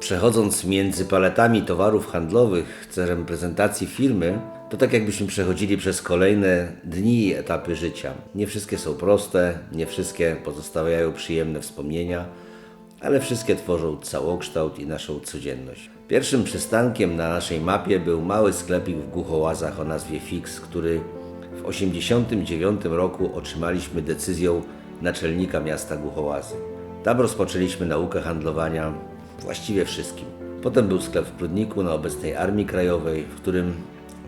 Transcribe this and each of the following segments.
Przechodząc między paletami towarów handlowych celem prezentacji firmy, to tak jakbyśmy przechodzili przez kolejne dni i etapy życia. Nie wszystkie są proste, nie wszystkie pozostawiają przyjemne wspomnienia, ale wszystkie tworzą całokształt i naszą codzienność. Pierwszym przystankiem na naszej mapie był mały sklepik w Głuchołazach o nazwie Fix, który w 1989 roku otrzymaliśmy decyzją naczelnika miasta Głuchołazy. Tam rozpoczęliśmy naukę handlowania właściwie wszystkim. Potem był sklep w Prudniku na obecnej Armii Krajowej, w którym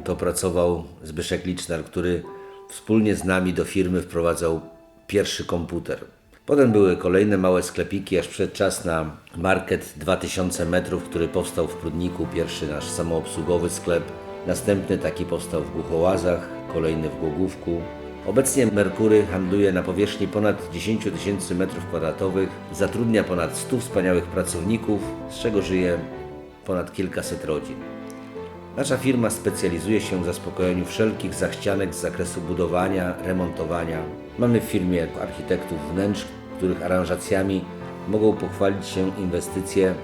to pracował Zbyszek Licznar, który wspólnie z nami do firmy wprowadzał pierwszy komputer. Potem były kolejne małe sklepiki, aż przed czas na market 2000 metrów, który powstał w Prudniku, pierwszy nasz samoobsługowy sklep. Następny taki powstał w Głuchołazach, kolejny w Głogówku. Obecnie Merkury handluje na powierzchni ponad 10 tysięcy metrów kwadratowych, zatrudnia ponad 100 wspaniałych pracowników, z czego żyje ponad kilkaset rodzin. Nasza firma specjalizuje się w zaspokojeniu wszelkich zachcianek z zakresu budowania, remontowania. Mamy w firmie architektów wnętrz, których aranżacjami mogą pochwalić się inwestycje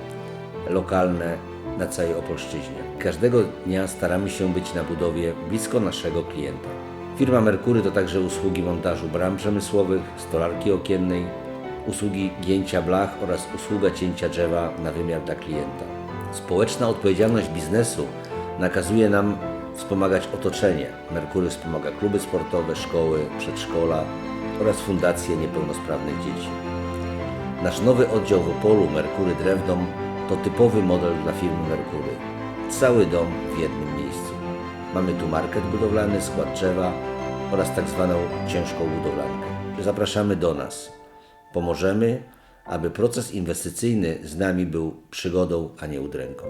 lokalne na całej Opolszczyźnie. Każdego dnia staramy się być na budowie blisko naszego klienta. Firma Merkury to także usługi montażu bram przemysłowych, stolarki okiennej, usługi gięcia blach oraz usługa cięcia drzewa na wymiar dla klienta. Społeczna odpowiedzialność biznesu nakazuje nam wspomagać otoczenie. Merkury wspomaga kluby sportowe, szkoły, przedszkola oraz fundacje niepełnosprawnych dzieci. Nasz nowy oddział w Opolu Merkury Drewdom to typowy model dla firmy Merkury. Cały dom w jednym miejscu. Mamy tu market budowlany, skład drzewa oraz tak zwaną ciężką budowlankę. Zapraszamy do nas. Pomożemy, aby proces inwestycyjny z nami był przygodą, a nie udręką.